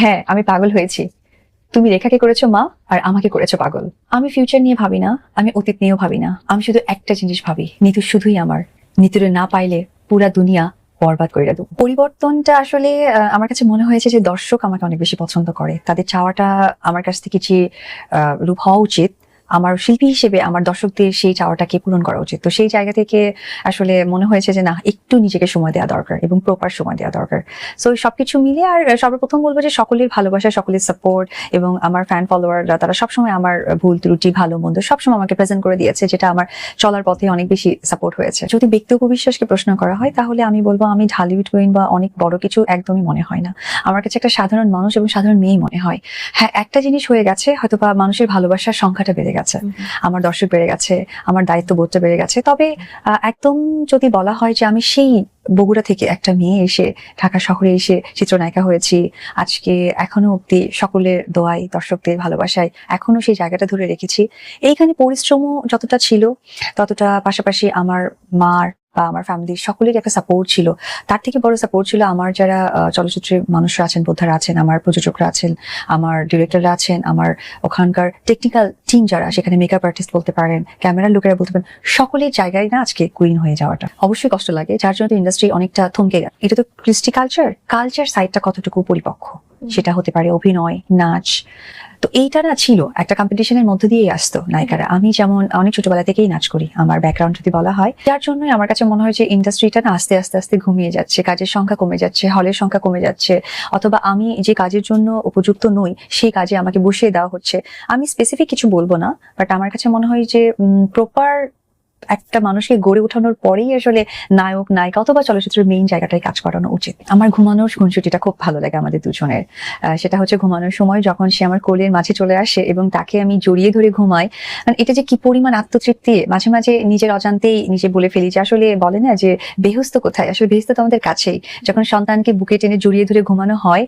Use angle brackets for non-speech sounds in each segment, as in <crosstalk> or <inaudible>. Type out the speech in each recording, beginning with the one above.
হ্যাঁ আমি পাগল হয়েছি। তুমি রেখাকে করেছ মা, আর আমাকে করেছ পাগল। আমি ফিউচার নিয়ে ভাবি না, আমি অতীত নিয়েও ভাবি না। আমি শুধু একটা জিনিস ভাবি, নিতু শুধুই আমার। নিতুরে না পাইলে পুরা দুনিয়া বরবাদ করে দেবো। পরিবর্তনটা আসলে আমার কাছে মনে হয়েছে যে দর্শক আমাকে অনেক বেশি পছন্দ করে। তাদের চাওয়াটা আমার কাছ থেকে কিছু রূপ হওয়া উচিত আমার শিল্পী হিসেবে আমার দর্শকদের সেই চাওয়াটাকে পূরণ করা উচিত। তো সেই জায়গা থেকে আসলে মনে হয়েছে যে, না, একটু নিজেকে সময় দেওয়া দরকার এবং প্রপার সময় দেওয়া দরকার। সো সবকিছু মিলে আর সর্বপ্রথম বলব যে, সকলের ভালোবাসা, সকলের সাপোর্ট এবং আমার ফ্যান ফলোয়াররা তারা সবসময় আমার ভুল, ত্রুটি, ভালো, মন্দ সবসময় আমাকে প্রেজেন্ট করে দিয়েছে, যেটা আমার চলার পথে অনেক বেশি সাপোর্ট হয়েছে। যদি ব্যক্তিগত বিশ্বাসকে প্রশ্ন করা হয়, তাহলে আমি বলব আমি ঢালিউড কুইন বা অনেক বড় কিছু একদমই মনে হয় না। আমার কাছে একটা সাধারণ মানুষ এবং সাধারণ মেয়েই মনে হয়। হ্যাঁ একটা জিনিস হয়ে গেছে হয়তো বা মানুষের ভালোবাসার সংখ্যাটা বেড়ে গেছে আমার দর্শক বেড়ে গেছে আমার দায়িত্ব বোধটা বেড়ে গেছে। তবে একদম যদি বলা হয় যে আমি সেই বগুড়া থেকে একটা মেয়ে এসে ঢাকা শহরে এসে চিত্রনায়িকা হয়েছি আজকে এখনও অব্দি সকলের দোয়াই দর্শকদের ভালোবাসায় এখনও সেই জায়গাটা ধরে রেখেছি। এইখানে পরিশ্রমও যতটা ছিল ততটা পাশাপাশি আমার মার বা আমার ফ্যামিলির সকলেরই একটা সাপোর্ট ছিল। তার থেকে বড় সাপোর্ট ছিল আমার যারা চলচ্চিত্রের মানুষরা আছেন বোদ্ধারা আছেন আমার প্রযোজকরা আছেন আমার ডিরেক্টররা আছেন আমার ওখানকার টেকনিক্যাল টিম যারা সেখানে মেকআপ আর্টিস্ট বলতে পারেন ক্যামেরার লোকেরা বলতে পারেন সকলের জায়গায় না আজকে কুইন হয়ে যাওয়াটা। অবশ্যই কষ্ট লাগে যার জন্য ইন্ডাস্ট্রি অনেকটা থমকে গেল এটা তো কৃষ্টি কালচার কালচার সাইডটা কতটুকু পরিপক্ক? সেটা হতে পারে অভিনয় নাচ তো এইটা না ছিল। একটা কম্পিটিশনের মধ্যে দিয়েই আসতো নায়িকারা। আমি যেমন অনেক ছোটবেলা থেকেই নাচ করি, আমার ব্যাকগ্রাউন্ড যদি বলা হয়। যার জন্যই আমার কাছে মনে হয় যে ইন্ডাস্ট্রিটা না আস্তে আস্তে আস্তে ঘুমিয়ে যাচ্ছে, কাজের সংখ্যা কমে যাচ্ছে হলের সংখ্যা কমে যাচ্ছে, অথবা আমি যে কাজের জন্য উপযুক্ত নই, সেই কাজে আমাকে বসিয়ে দেওয়া হচ্ছে। আমি স্পেসিফিক কিছু বলব না বাট আমার কাছে মনে হয় যে প্রপার একটা মানুষকে গড়ে ওঠানোর পরেই আসলে নায়ক, নায়িকা অথবা চলচ্চিত্রের মেইন জায়গাটায় কাজ করানো উচিত। আমার ঘুমানোর খুনসুটিটা খুব ভালো লাগে আমাদের দুজনের। সেটা হচ্ছে ঘুমানোর সময় যখন সে আমার কোলের মাঝে চলে আসে এবং তাকে আমি জড়িয়ে ধরে ঘুমাই মানে এটা যে কি পরিমাণ আত্মতৃপ্তি, মাঝে মাঝে নিজের অজান্তেই নিজে বলে ফেলি যে আসলে বলে না যে বেহুস্ত কোথায়? আসলে বেহুস্ত তো আমাদের কাছেই। যখন সন্তানকে বুকে টেনে জড়িয়ে ধরে ঘুমানো হয়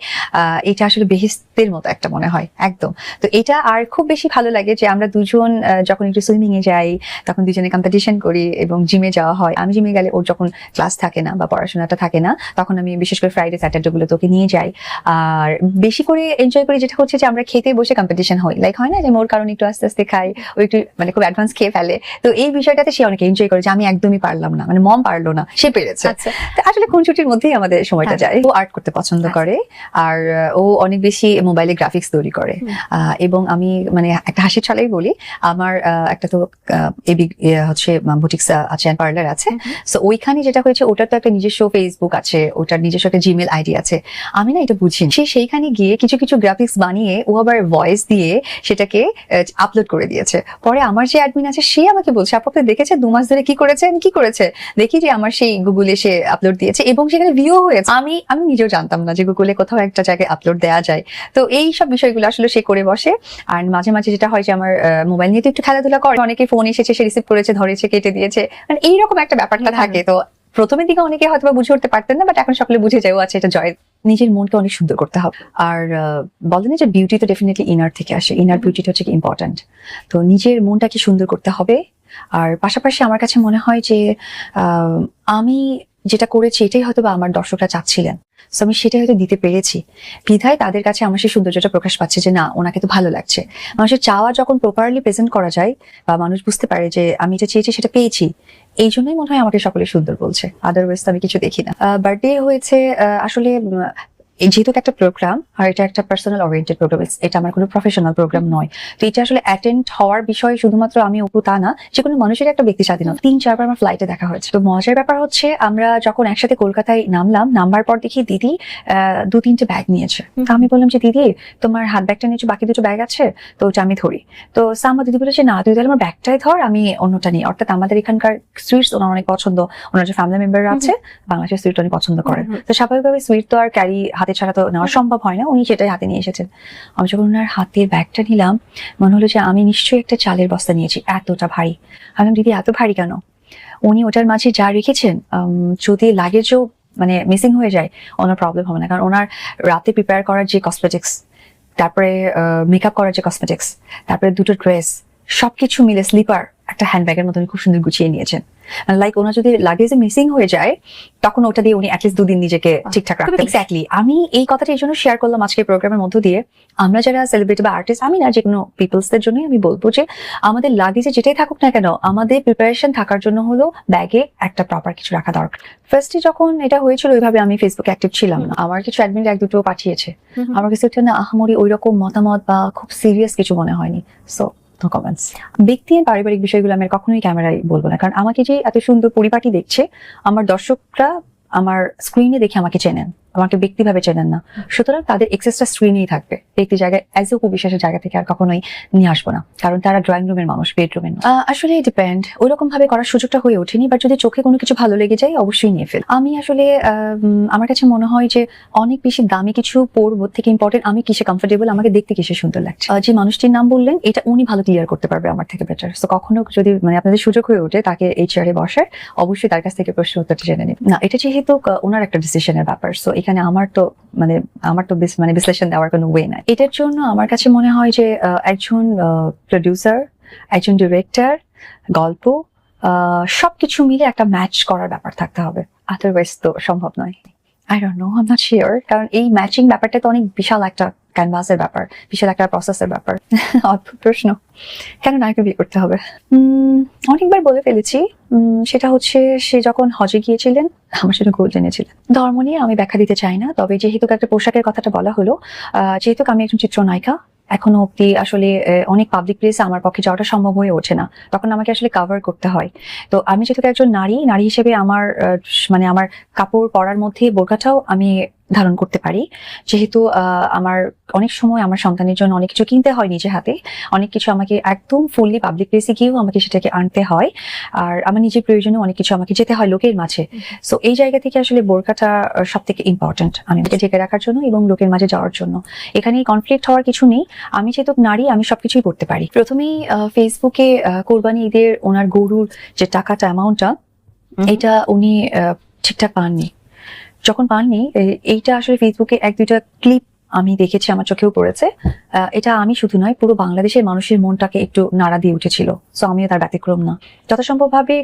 এটা আসলে বেহিস্তের মতো একটা মনে হয়, একদম। তো এটা আর খুব বেশি ভালো লাগে যে আমরা দুজন যখন একটু সুইমিং এ যাই, তখন দুজনে কম্পিটিশন করি এবং জিমে যাওয়া হয়। আমি জিমে গেলে ওর যখন ক্লাস থাকে না বা পড়াশোনাটা থাকে না তখন আমি বিশেষ করে ফ্রাইডে স্যাটারডে গুলো তোকে নিয়ে যাই। আর বেশি করে এনজয় করি যেটা হচ্ছে যে আমরা খেতে বসে কম্পিটিশন হই। লাইক হয় না যে মোর কারণ একটু আস্তে আস্তে খাই ও একটু মানে খুব অ্যাডভান্স খেয়ে ফেলে। তো এই বিষয়টাতে সে অনেক এনজয় করে যে আমি একদমই পারলাম না মানে মম পারল না সে পেরেছে। আচ্ছা। আসলে খুনসুটির মধ্যেই আমাদের সময়টা হ্যাঁ। যায়। ও আর্ট করতে পছন্দ আচ্ছা। করে আর ও অনেক বেশি মোবাইলে গ্রাফিক্স তৈরি করে। আহ, এবং আমি মানে একটা হাসির ছলেই বলি আমার একটা তো এবি হচ্ছে বুটিক্স আছে পার্লার আছে। সো ওইখানে যেটা হয়েছে ওটার তো একটা নিজস্ব ফেসবুক আছে ওটার নিজস্ব একটা জিমেল আইডি আছে। আমি না এটা সে সেইখানে গিয়ে কিছু কিছু গ্রাফিক্স বানিয়ে ও আবার ভয়েস দিয়ে সেটাকে আপলোড করে দিয়েছে। পরে আমার যে অ্যাডমিন আছে সে আমাকে বলছে আপু আপনি দেখেছে দু মাস ধরে কি করেছে? আমি কি করেছে? দেখি যে আমার সেই গুগলে সে আপলোড দিয়েছে এবং সেখানে ভিউ হয়েছে। আমি আমি নিজেও জানতাম না যে গুগলে কোথাও একটা জায়গায় আপলোড দেওয়া যায়। তো এই সব বিষয়গুলো আসলে সে করে বসে। আর মাঝে মাঝে যেটা হয় যে আমার মোবাইল নিয়ে তো একটু খেলাধুলা করে। অনেকে ফোন এসেছে সে রিসিভ করেছে ধরেছে কেটে দিয়েছে। মানে এইরকম একটা ব্যাপারটা। থাকে। তো প্রথমে দিকে অনেকে হয়তো বা বুঝে উঠতে পারতেন না বাট এখন সকলে বুঝে যায় আছে আচ্ছা এটা জয়ের নিজের মনকে অনেক সুন্দর করতে হবে। আর আহ, বলে না যে বিউটি তো ডেফিনেটলি ইনার থেকে আসে। ইনার বিউটিটা হচ্ছে ইম্পর্ট্যান্ট তো নিজের মনটাকে সুন্দর করতে হবে। আর পাশাপাশি আমার কাছে মনে হয় যে আহ, আমি যেটা করেছি, এটাই হয়তো বা আমার দর্শকরা চাচ্ছিলেন। তো আমি সেটাই হয়তো দিতে পেরেছি। বিধায় তাদের কাছে আমার সেই সৌন্দর্যটা প্রকাশ পাচ্ছে যে, না, ওনাকে তো ভালো লাগছে। মানুষের চাওয়া যখন প্রপারলি প্রেজেন্ট করা যায়, বা মানুষ বুঝতে পারে যে, আমি যেটা চেয়েছি, সেটা পেয়েছি। এই জন্যই মনে হয় আমাকে সকলে সুন্দর বলছে। আদারওয়াইজ তো আমি কিছু দেখি না। বার্থডে হয়েছে আসলে যেহেতু একটা প্রোগ্রাম আর এটা একটা পার্সোনাল ওরিয়েন্টেড প্রোগ্রাম এটা আমার কোনো প্রফেশনাল প্রোগ্রাম নয়। তো এটা আসলে অ্যাটেন্ড হওয়ার বিষয় শুধুমাত্র আমি অপু তা না যে কোনো মানুষের একটা ব্যক্তি স্বাধীনতা। তিন চারবার আমার ফ্লাইটে দেখা হয়েছে। তো মজার ব্যাপার হচ্ছে আমরা যখন একসাথে কলকাতায় নামলাম নামবার পর দেখি দিদি দু তিনটে ব্যাগ নিয়েছে। তো আমি বললাম যে দিদি তোমার হাত ব্যাগটা নিয়েছো বাকি দুটো ব্যাগ আছে তো ওটা আমি ধরি। তো সাম্মা দিদি বলেছে না তুই তাহলে আমার ব্যাগটাই ধর আমি অন্যটা নিই। অর্থাৎ আমাদের এখানকার সুইটস ওনার অনেক পছন্দ। ওনার যে ফ্যামিলি মেম্বাররা আছে বাংলাদেশের সুইট অনেক পছন্দ হুম। তো স্বাভাবিকভাবে সুইট তো আর ক্যারি হাতে ছাড়া তো নেওয়া সম্ভব হয় না, উনি সেটাই হাতে নিয়ে এসেছেন। আমি যখন ওনার হাতের ব্যাগটা নিলাম, মনে হলো যে আমি নিশ্চয়ই একটা চালের বস্তা নিয়েছি, এতটা ভারী। আমি দিদি, এত ভারী কেন? উনি ওটার মাঝে যা রেখেছেন যদি লাগেজও মানে মিসিং হয়ে যায়, ওনার প্রবলেম হবে না। কারণ ওনার রাতে প্রিপেয়ার করার যে কসমেটিক্স তারপরে মেকআপ করার যে কসমেটিক্স তারপরে দুটো ড্রেস সবকিছু মিলে স্লিপার একটা হ্যান্ডব্যাগের মতন খুব সুন্দর গুছিয়ে নিয়েছেন। লাইক ওনার যদি লাগেজে মিসিং হয়ে যায় তখন ওটা দিয়ে উনি অ্যাটলিস্ট দুদিন নিজেকে ঠিকঠাক রাখতে এক্স্যাক্টলি আমি এই কথাটা এই জন্য শেয়ার করলাম আজকে প্রোগ্রামের মধ্য দিয়ে। আমরা যারা সেলিব্রিটি বা আর্টিস্ট আমি না যে কোনো পিপলসদের জন্যই আমি বলব যে আমাদের লাগেজে যেটাই থাকুক না কেন আমাদের প্রিপারেশন থাকার জন্য হলো ব্যাগে একটা প্রপার কিছু রাখা দরকার। ফার্স্টে যখন এটা হয়েছিল ওইভাবে আমি ফেসবুকে অ্যাক্টিভ ছিলাম না। আমার কিছু অ্যাডমিন এক দুটো পাঠিয়েছে। আমার কাছে না আহামরি ওই রকম মতামত বা খুব সিরিয়াস কিছু মনে হয়নি। সো কমেন্টস ব্যক্তি আর পারিবারিক বিষয়গুলো আমি কখনোই ক্যামেরায় বলব না। কারণ আমাকে যে এত সুন্দর পরিপাটি দেখছে, আমার দর্শকরা আমার স্ক্রিনে দেখে আমাকে চেনেন। আমাকে ব্যক্তিভাবে চেনেন না। সুতরাং তাদের এক্সেসটা স্ক্রিনেই থাকবে। ব্যক্তি জায়গায় অ্যাজ এ উপবিশ্বাসের জায়গা থেকে আর কখনোই নিয়ে আসব না। কারণ তারা ড্রয়িং রুমের মানুষ বেডরুমের আসলে ডিপেন্ড ওই রকম ভাবে করার সুযোগটা হয়ে ওঠেনি বাট যদি চোখে কোনো কিছু ভালো লেগে যায়, অবশ্যই নিয়ে ফেল। আমি আসলে আমার কাছে মনে হয় যে অনেক বেশি দামি কিছু পরবো থেকে ইম্পর্টেন্ট আমি কিসে কমফোর্টেবল আমাকে দেখতে কিসে সুন্দর লাগছে। যে মানুষটির নাম বললেন, এটা উনি ভালো ক্লিয়ার করতে পারবে আমার থেকে বেটার তো কখনো যদি মানে আপনাদের সুযোগ হয়ে ওঠে তাকে এই চেয়ারে বসার, অবশ্যই তার কাছ থেকে প্রশ্ন উত্তরটা জেনে নিন। না, এটা যেহেতু ওনার একটা ডিসিশনের ব্যাপার। সো এখানে আমার তো মানে আমার তো মানে বিশ্লেষণ দেওয়ার কোনো ওয়ে নাই। এটার জন্য আমার কাছে মনে হয় যে একজন প্রডিউসার একজন ডিরেক্টর গল্প আহ, সবকিছু মিলে একটা ম্যাচ করার ব্যাপার থাকতে হবে। আদারওয়াইজ তো সম্ভব নয়। I don't know I not sure কারণ এই ম্যাচিং ব্যাপারটা তো অনেক বিশাল একটা ক্যানভাসের ব্যাপার বিশাল একটা প্রসেসের ব্যাপার। <laughs> অদ্ভুত প্রশ্ন। কেন নায়কে বিয়ে করতে হবে? অনেকবার বলে ফেলেছি। সেটা হচ্ছে সে যখন হজে গিয়েছিলেন, আমার সেটা গোল জেনেছিলেন। ধর্ম নিয়ে আমি ব্যাখ্যা দিতে চাই না, তবে যেহেতু একটা পোশাকের কথাটা বলা হলো যেহেতু আমি একজন চিত্রনায়িকা, এখনও অব্দি আসলে অনেক পাবলিক প্লেসে আমার পক্ষে যাওয়াটা সম্ভব হয়ে ওঠে না। তখন আমাকে আসলে কভার করতে হয়। তো আমি যেহেতু একজন নারী নারী হিসেবে আমার মানে আমার কাপড় পরার মধ্যে বোরকাটাও আমি ধারণ করতে পারি। যেহেতু আহ, আমার অনেক সময় আমার সন্তানের জন্য অনেক কিছু কিনতে হয় নিজে হাতে। অনেক কিছু আমাকে একদম ফুললি পাবলিক প্লেসে গিয়েও আমাকে সেটাকে আনতে হয়। আর আমার নিজের প্রয়োজনে অনেক কিছু আমাকে যেতে হয় লোকের মাঝে। সো এই জায়গা থেকে আসলে বোরকাটা সব থেকে ইম্পর্টেন্ট আমি আমাকে ঢেকে রাখার জন্য এবং লোকের মাঝে যাওয়ার জন্য। এখানে কনফ্লিক্ট হওয়ার কিছু নেই। আমি যেহেতু নারী আমি সবকিছুই করতে পারি। প্রথমেই ফেসবুকে কোরবানি ঈদের ওনার গরুর যে টাকাটা অ্যামাউন্টটা এটা উনি আহ, ঠিকঠাক পাননি। যখন পাননি এইটা আসলে ফেসবুকে এক দুইটা ক্লিপ আমি দেখেছি, আমার চোখেও পড়েছে। এটা আমি শুধু নয়, পুরো বাংলাদেশের মানুষের মনটাকে একটু নাড়া দিয়ে উঠেছিল। সো আমিও তার ব্যতিক্রম না। যথাসম্ভব ভাবে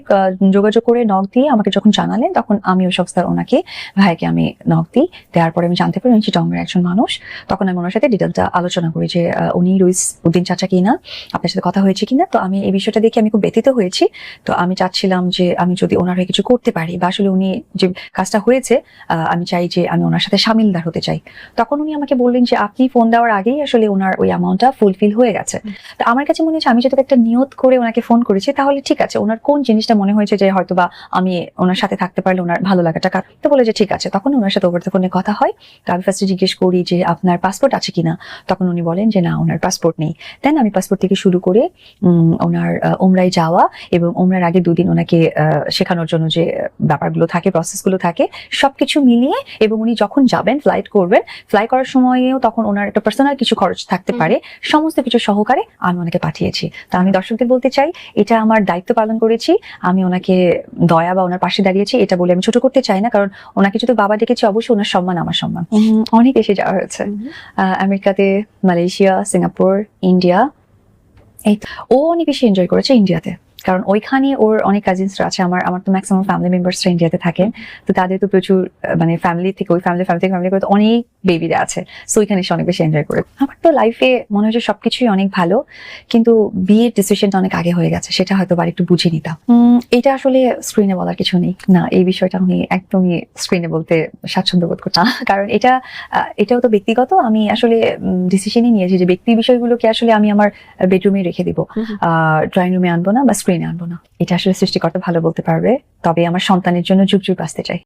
যোগাযোগ করে নখ দিয়ে আমাকে যখন জানালেন, তখন আমি ওই সংস্থার ওনাকে, ভাইকে আমি নখ দিই। দেওয়ার পরে আমি জানতে পারি উনি চিটংয়ের একজন মানুষ। তখন আমি ওনার সাথে ডিটেলটা আলোচনা করি যে উনি রুইস উদ্দিন চাচা কিনা, আপনার সাথে কথা হয়েছে কিনা। তো আমি এই বিষয়টা দেখে আমি খুব ব্যথিত হয়েছি। তো আমি চাচ্ছিলাম যে, আমি যদি ওনার হয়ে কিছু করতে পারি বা আসলে উনি যে কাজটা হয়েছে আমি চাই যে, আমি ওনার সাথে সামিলদার হতে চাই। তখন উনি আমাকে বললেন যে আপনি ফোন দেওয়ার আগেই আসলে ওনার ওই অ্যামাউন্টটা ফুলফিল হয়ে গেছে। তো আমার কাছে মনে হচ্ছে আমি যদি একটা নিয়ত করে ওনাকে ফোন করেছি তাহলে ঠিক আছে। ওনার কোন জিনিসটা মনে হয়েছে যে হয়তো বা আমি ওনার সাথে থাকতে পারলে ওনার ভালো লাগাটা তো বলে যে ঠিক আছে। তখন ওনার সাথে ওভার ফোনে কথা হয়। তো আমি ফার্স্টে জিজ্ঞেস করি যে আপনার পাসপোর্ট আছে কিনা? তখন উনি বলেন যে না ওনার পাসপোর্ট নেই। দেন আমি পাসপোর্ট থেকে শুরু করে উম, ওনার ওমরায় যাওয়া এবং ওমরার আগে দুদিন ওনাকে শেখানোর জন্য যে ব্যাপারগুলো থাকে প্রসেসগুলো থাকে সবকিছু মিলিয়ে এবং উনি যখন যাবেন ফ্লাইট করবেন ফ্লাই করার সময়েও তখন ওনার একটা পার্সোনাল কিছু খরচ থাকতে পারে। সমস্ত কিছু সহকারে আমি ওনাকে পাঠিয়েছি। তা আমি দর্শকদের বলতে চাই এটা আমার দায়িত্ব পালন করেছি। আমি ওনাকে দয়া বা ওনার পাশে দাঁড়িয়েছি এটা বলে আমি ছোট করতে চাই না কারণ ওনাকে যদি বাবা ডেকেছি অবশ্যই ওনার সম্মান আমার সম্মান। অনেক দেশে যাওয়া হয়েছে। আহ, আমেরিকাতে মালয়েশিয়া সিঙ্গাপুর ইন্ডিয়া এই। ও অনেক বেশি এনজয় করেছে ইন্ডিয়াতে। কারণ ওইখানে ওর অনেক কাজিনসরা আছে। আমার আমার তো ম্যাক্সিমাম ফ্যামিলি মেম্বার্সরা ইন্ডিয়াতে থাকেন তো তাদের তো প্রচুর মানে ফ্যামিলি থেকে ওই ফ্যামিলি ফ্যামিলি থেকে ফ্যামিলি করে অনেক বেবিরা আছে। সো ওইখানে সে অনেক বেশি এনজয় করে। আমার তো লাইফে মনে হচ্ছে সবকিছুই অনেক ভালো। কিন্তু বিয়ের ডিসিশনটা অনেক আগে হয়ে গেছে। সেটা হয়তো বা একটু বুঝে নিতাম। এটা আসলে স্ক্রিনে বলার কিছু নেই। না এই বিষয়টা আমি একদমই স্ক্রিনে বলতে স্বাচ্ছন্দ্য বোধ করছি না <laughs> কারণ এটা এটাও তো ব্যক্তিগত। আমি আসলে ডিসিশনই নিয়েছি যে ব্যক্তি বিষয়গুলোকে আসলে আমি আমার বেডরুমে রেখে দিব। ড্রয়িং রুমে আনব না বা স্ক্রিনে আনব না। এটা আসলে সৃষ্টিকর্তা ভালো বলতে পারবে, তবে আমার সন্তানের জন্য যুগ যুগ আসতে চাই।